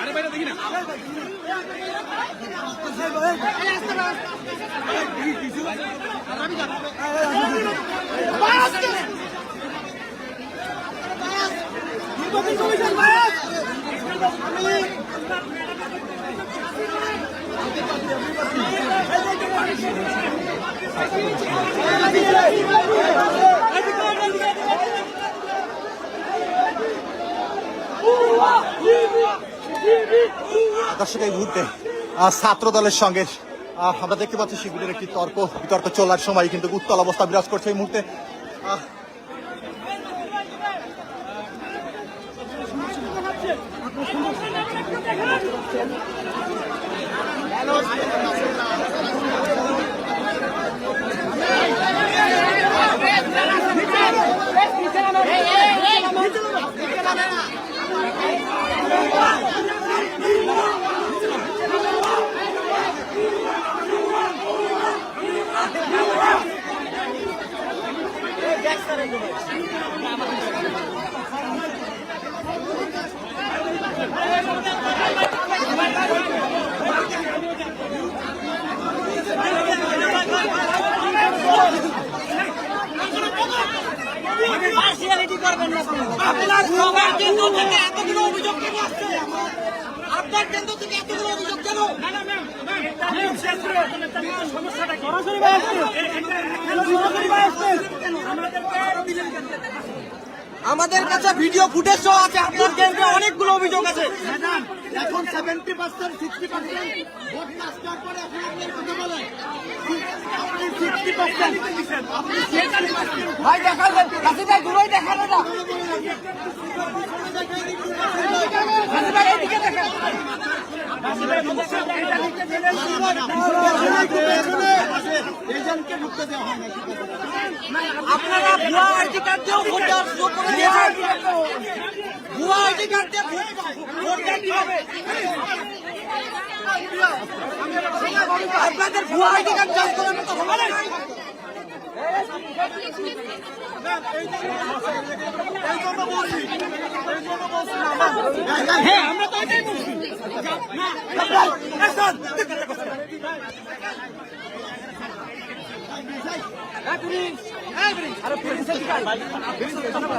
আরে বাইরে দেখি না বাস বাস দর্শক, এই ছাত্র দলের সঙ্গে আমরা দেখতে পাচ্ছি শিবিরের একটি তর্ক, বিতর্ক চলার সময় কিন্তু উত্তল অবস্থা বিরাজ করছে এই মুহূর্তে। আহ, পার্সিয়ালিটি করবেন না আপনি। আমাদের কাছে ভিডিও ফুটেজ আছে, আপনার কেন্দ্রে অনেকগুলো অভিযোগ আছে। এখন seventy percent sixty percent vote পরে কথা বলেন আপনি সিক্সটি পার্সেন্ট আপনি সিক্সটি পার্সেন্ট আপনারা ভুয়া আইডি কার্ড ভুয়া আইডি কার্ড আপনাদের ভুয়া আইডি কার্ড চাষ করার মতো হবে না হ্যাঁ আমরা তো এটাই বলছি। আমরা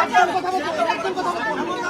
একদম কথা বলব কথা বলব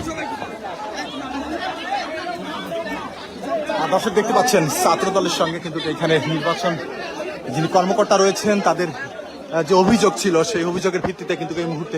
দর্শক দেখতে পাচ্ছেন, ছাত্র দলের সঙ্গে কিন্তু এখানে নির্বাচন যিনি কর্মকর্তা রয়েছেন, তাদের যে অভিযোগ ছিল, সেই অভিযোগের ভিত্তিতে কিন্তু এই মুহূর্তে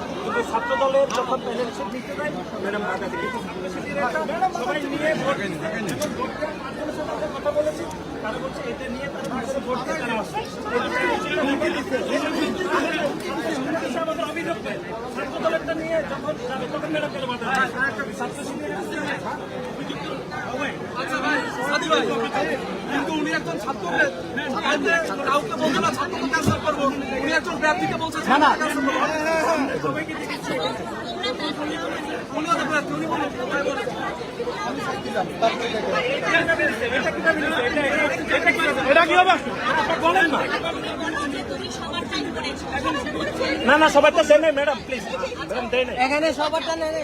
ছাত্র দলের যখন সবাই নিয়ে কথা বলেছি বলছে, এটা নিয়ে তারা ভোট দিতে না আসে। এটা আমাদের অভিযোগ ছাত্র দলেরটা নিয়ে যখন যাবে, তখন কেন আচ্ছা ভাই। উনি একজন ছাত্র কাউকে বলছে না ছাত্রকে ক্যান্সেল করব। উনি একজন প্রার্থীকে বলছে না না। না। সবার তো দেয় নাই ম্যাডাম প্লিজ ম্যাডাম দেয় নাই। এখানে সবারটা নেই।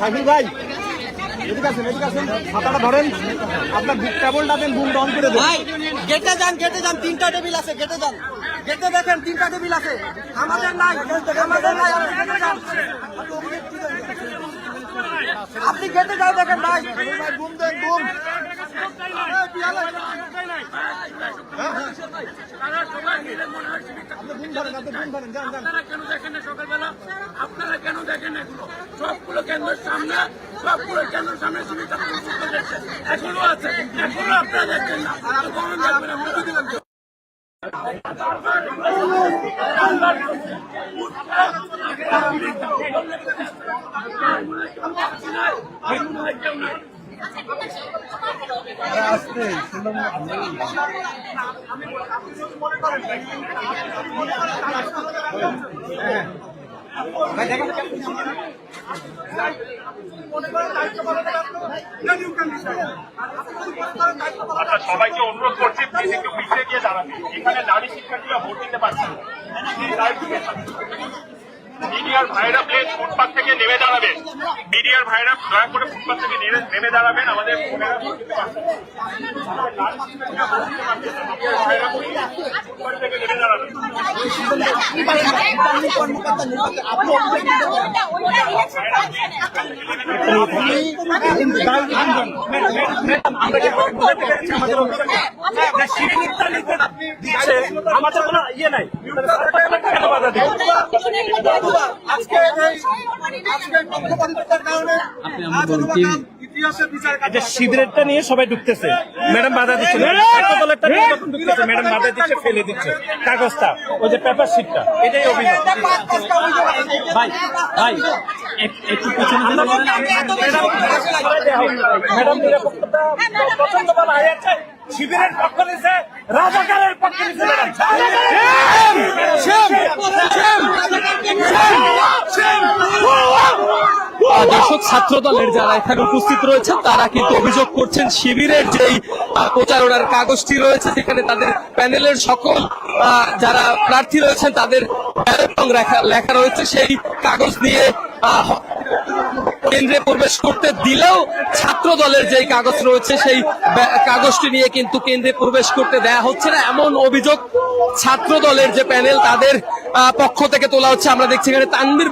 সাইফুল ভাই, এদিকে আসেন, এদিকে ধরেন। আপনার বুক কেবলটা দেন বুম ডাউন করে দেন। গেটে যান গেটে যান, তিনটা টেবিল আছে, গেটে যান। গেটে দেখেন, তিনটা টেবিল আছে। আপনি গেটে যান। যাও দেখেন, ভাই। বুম দেন বুম আপনারা কেন দেখেন না সকালবেলা? আপনারা কেন দেখেন এগুলো? সবগুলো কেন্দ্রের সামনে সবগুলো কেন্দ্রের সামনে সুবিধা এখনও আছে এখনও আপনারা দেখেন না। আর কখন আচ্ছা সবাইকে অনুরোধ করছি প্লিজ একটু পিছিয়ে গিয়ে দাঁড়াবে। এখানে নারী শিক্ষার্থীরা ভোট দিতে পারছে না। মিডিয়ার ভাইরা প্লিজ ফুটপাথ থেকে নেমে দাঁড়াবে মিডিয়ার ভাইরা দয়া করে ফুটপাথ থেকে নেমে- দাঁড়াবেন, আমাদের না। আমাদের কোনো ইয়ে নাই। আজকে আজকে কারণে যে শিবিরেরটা নিয়ে সবাই ঢুকতেছে ম্যাডাম বাধা দিচ্ছে ছাত্র নিয়ে যখন ঢুকতেছে ম্যাডাম বাধা দিচ্ছে ফেলে দিচ্ছে কাগজটা ওই যে পেপার শিটটা এটাই অভিযোগ ভাই ভাই একটু পিছনে ম্যাডাম নিরাপত্তা প্রচণ্ড বলা হয়েছে শিবিরের পক্ষ নিছে রাজাকারের পক্ষ নিছে ম্যাডাম দর্শক ছাত্র দলের যারা এখানে উপস্থিত রয়েছেন, তারা কিন্তু অভিযোগ করছেন শিবিরের যেই প্রচারণার কাগজটি রয়েছে যেখানে তাদের প্যানেলের সকল যারা প্রার্থী রয়েছেন, তাদের লেখা- রয়েছে। সেই কাগজ দিয়ে কেন্দ্রে প্রবেশ করতে দিলেও ছাত্র দলের যে কাগজ রয়েছে, সেই কাগজটি নিয়ে কিন্তু কেন্দ্রে প্রবেশ করতে দেয়া হচ্ছে না। এমন অভিযোগ ছাত্র দলের যে প্যানেল, তাদের পক্ষ থেকে তোলা হচ্ছে। আমরা দেখছি এখানে তানবির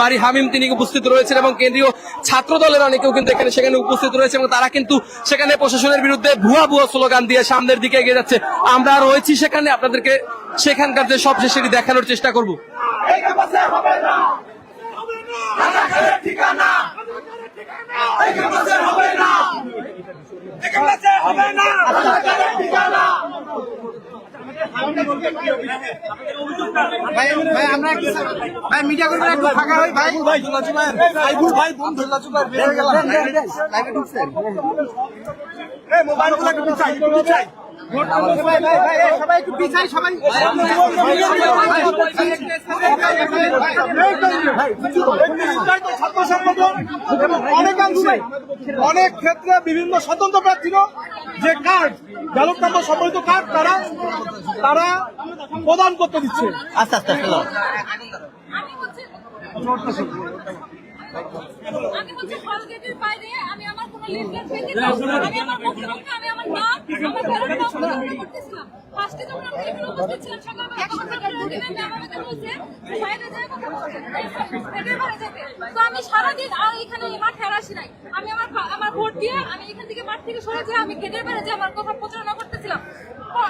বাড়ি হামিম তিনি উপস্থিত রয়েছেন এবং কেন্দ্রীয় ছাত্র দলের অনেকেও কিন্তু এখানে সেখানে উপস্থিত রয়েছে এবং তারা কিন্তু সেখানে প্রশাসনের বিরুদ্ধে ভুয়া ভুয়া স্লোগান দিয়ে সামনের দিকে এগিয়ে যাচ্ছে। আমরা রয়েছি সেখানে। আপনাদেরকে সেখানকার যে সবশেষ সেটি দেখানোর চেষ্টা করব এই ক্যাম্পাসে হবে না রাজাকারের ঠিকানা এই ক্যাম্পাসে হবে না এই ক্যাম্পাসে হবে না রাজাকারের ঠিকানা ভাই মিডিয়া করবেন একটু ফাঁকা হই ভাই ভাই ভাই ভাই বোন ধরলা চুপার হয়ে মোবাইলগুলো একটু পিছাই একটু ছাত্র সংগঠন এবং অনেকাংশে অনেক ক্ষেত্রে বিভিন্ন স্বতন্ত্র প্রার্থীরা যে কার্ড ব্যালট নম্বর সম্বলিত কার্ড তারা তারা প্রদান করতে দিচ্ছে। আস্তে আস্তে আমি হচ্ছে আমি হচ্ছে হল গেটের বাইরে আমি আমার কোনো লিফলেট পেতে আমি আমার আমি আমার আমি সারাদিন আর এখানে মাঠে আসি নাই আমি আমার আমার ভোট দিয়ে আমি এখান থেকে মাঠ থেকে সরে যাই আমি গেটের বাইরে যে আমার কথা প্রচারণা করতেছিলাম।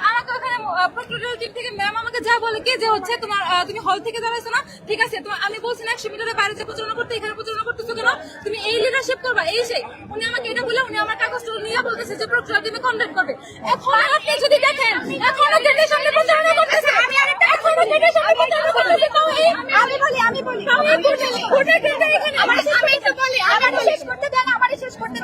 আমাকে ওখানে প্রক্টোরিয়াল টিম থেকে ম্যাম আমাকে যা বলে কে যে হচ্ছে তোমার তুমি হল থেকে দাঁড়াইছো না ঠিক আছে তোমার আমি বলছি না একশো মিটারের বাইরে যে প্রচারণা করতে এখানে প্রচারণা করতেছো কেন তুমি এই লিডারশিপ করবা এই সেই উনি আমাকে এটা বলে উনি আমার কাগজ নিয়ে বলতেছে যে প্রক্টোরিয়াল টিমে কন্ডাক্ট করবে এখন আপনি যদি দেখেন এখনও গেটের সামনে প্রচারণা করতেছে আমি এখনও গেটের সামনে প্রচারণা করতেছে তাও এই আমি বলি আমি বলি আমি কোটা কোটা এখানে আমার আমি তো বলি আমার শেষ করতে দেন আমারই শেষ করতে